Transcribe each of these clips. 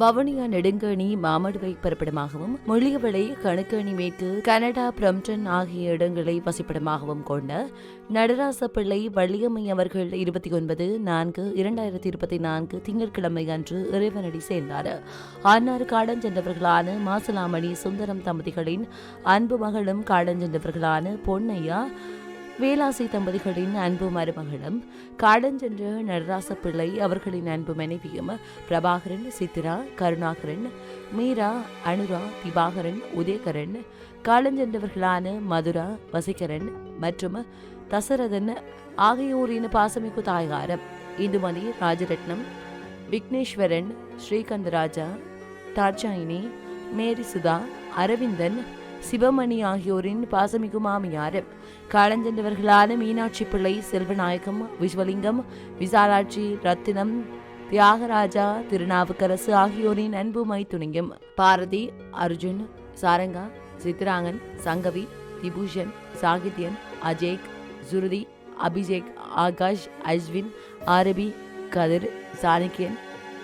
வவுனியா நெடுங்கணி மாமடுவை பிறப்பிடமாகவும் மொழியவளை கணக்கணி மேற்கு Canada Brampton ஆகிய இடங்களை வசிப்பிடமாகவும் கொண்ட நடராசப்பிள்ளை வள்ளியம்மை அவர்கள் இருபத்தி ஒன்பது நான்கு இரண்டாயிரத்தி இருபத்தி நான்கு திங்கட்கிழமை அன்று இறைவனடி சேர்ந்தார். அன்னார் காடஞ்சென்றவர்களான மாசலாமணி சுந்தரம் தம்பதிகளின் அன்பு மகளும் காடஞ்சென்றவர்களான பொன்னையா வேலாசி தம்பதிகளின் அன்பு மருமகளும் காடஞ்சென்ற நடராச பிள்ளை அவர்களின் அன்பு மனைவியும் பிரபாகரன் சித்ரா கருணாகரன் மீரா அனுரா திபாகரன் உதயகரன் காலஞ்சென்றவர்களான மதுரா வசிகரன் மற்றும் தசரதன் ஆகியோரின் பாசமிகு தாயாரம் இந்துமதி ராஜரத்னம் விக்னேஸ்வரன் ஸ்ரீகந்தராஜா தாட்சாயினி மேரி சுதா அரவிந்தன் சிவமணி ஆகியோரின் பாசமிகு மாமியார் காலஞ்சென்றவர்களான மீனாட்சி பிள்ளை செல்வநாயகம் விஸ்வலிங்கம் விசாலாட்சி ரத்தினம் தியாகராஜா திருநாவுக்கரசு ஆகியோரின் அன்பு மைத்துணியும் பாரதி அர்ஜுன் சாரங்கா சித்ராங்கன் சங்கவி திபூஷன் சாகித்யன் அஜேக் சுருதி அபிஷேக் ஆகாஷ் அஸ்வின் ஆரபி கதிர் சாணக்கியன்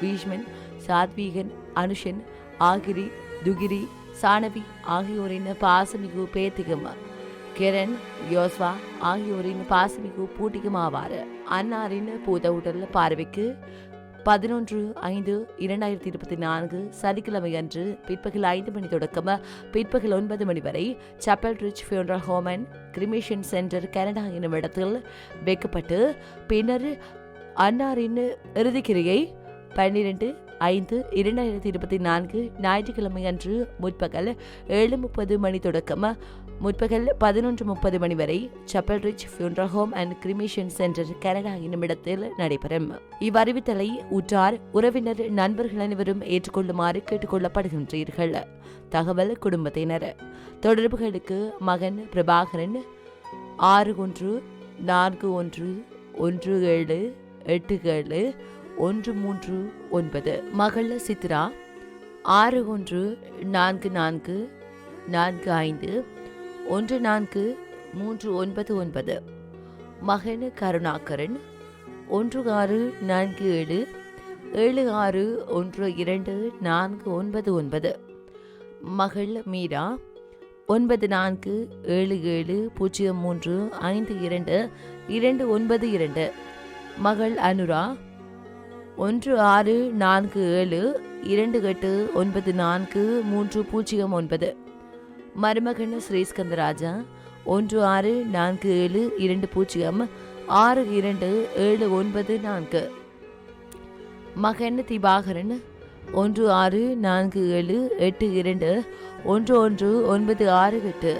பீஷ்மன் சாத்வீகன் அனுஷன் ஆகிரி துகிரி சாணவி ஆகியோரின் பாசமிகு பேத்திகும். கிரண் யோஸ்வா ஆகியோரின் பாசமிகு பூட்டிக்கும் அன்னாரின் பூத உடல் பார்வைக்கு பதினொன்று ஐந்து இரண்டாயிரத்தி இருபத்தி நான்கு சனிக்கிழமை அன்று பிற்பகல் ஐந்து மணி தொடக்கம். பிற்பகல் ஒன்பது மணி வரை chapel rich funeral home and cremation center Canada என்னும் இடத்தில் வைக்கப்பட்டு பின்னர் அன்னாரின் இறுதிக்கிரியை பன்னிரண்டு ஐந்து இரண்டாயிரத்தி இருபத்தி நான்கு ஞாயிற்றுக்கிழமை அன்று முற்பகல் ஏழு முப்பது மணி தொடக்கம். முற்பகல் பதினொன்று முப்பது மணி வரை chapel rich funeral home and cremation center Canada என்னும் இடத்தில் நடைபெறும். இவ்வறிவித்தலை உற்றார் உறவினர் நண்பர்கள் அனைவரும் ஏற்றுக்கொள்ளுமாறு கேட்டுக்கொள்ளப்படுகின்றீர்கள். தகவல் குடும்பத்தினர். தொடர்புகளுக்கு மகன் பிரபாகரன் ஆறு ஒன்று நான்கு ஒன்று ஒன்று ஏழு எட்டு ஏழு ஒன்று மூன்று ஒன்பது. மகள சித்ரா ஆறு ஒன்று நான்கு நான்கு நான்கு ஐந்து ஒன்று நான்கு மூன்று ஒன்பது ஒன்பது. மகன் கருணாகரன் ஒன்று ஆறு நான்கு ஏழு ஏழு ஆறு ஒன்று இரண்டு நான்கு ஒன்பது ஒன்பது. மகள் மீரா ஒன்பது நான்கு ஏழு ஏழு பூஜ்ஜியம் மூன்று ஐந்து இரண்டு இரண்டு ஒன்பது இரண்டு. மகள் அனுரா ஒன்று ஆறு நான்கு ஏழு இரண்டு எட்டு ஒன்பது நான்கு மூன்று பூஜ்ஜியம் ஒன்பது. மருமகன் ஸ்ரீஸ்கந்தராஜா ஒன்று ஆறு நான்கு ஏழு இரண்டு பூஜ்ஜியம் ஆறு இரண்டு ஏழு ஒன்பது நான்கு. மகன் திபாகரன் ஒன்று ஆறு நான்கு ஏழு எட்டு இரண்டு ஒன்று ஒன்று ஒன்பது ஆறு எட்டு.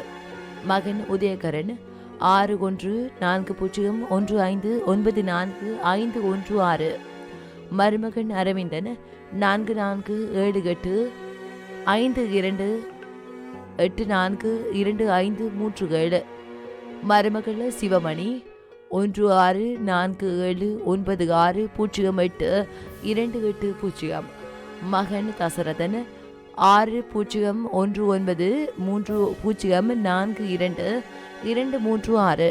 மகன் உதயகரன் ஆறு ஒன்று நான்கு பூஜ்ஜியம் ஒன்று ஐந்து ஒன்பது நான்கு ஐந்து ஒன்று ஆறு. மருமகன் அரவிந்தன் நான்கு நான்கு ஏழு எட்டு ஐந்து இரண்டு எட்டு நான்கு இரண்டு ஐந்து மூன்று ஏழு. மருமகள் சிவமணி ஒன்று ஆறு நான்கு ஏழு ஒன்பது ஆறு பூஜ்ஜியம் எட்டு இரண்டு எட்டு பூஜ்ஜியம். மகன் தசரதன் ஆறு பூஜ்ஜியம் ஒன்று ஒன்பது மூன்று பூஜ்ஜியம் நான்கு இரண்டு இரண்டு மூன்று ஆறு.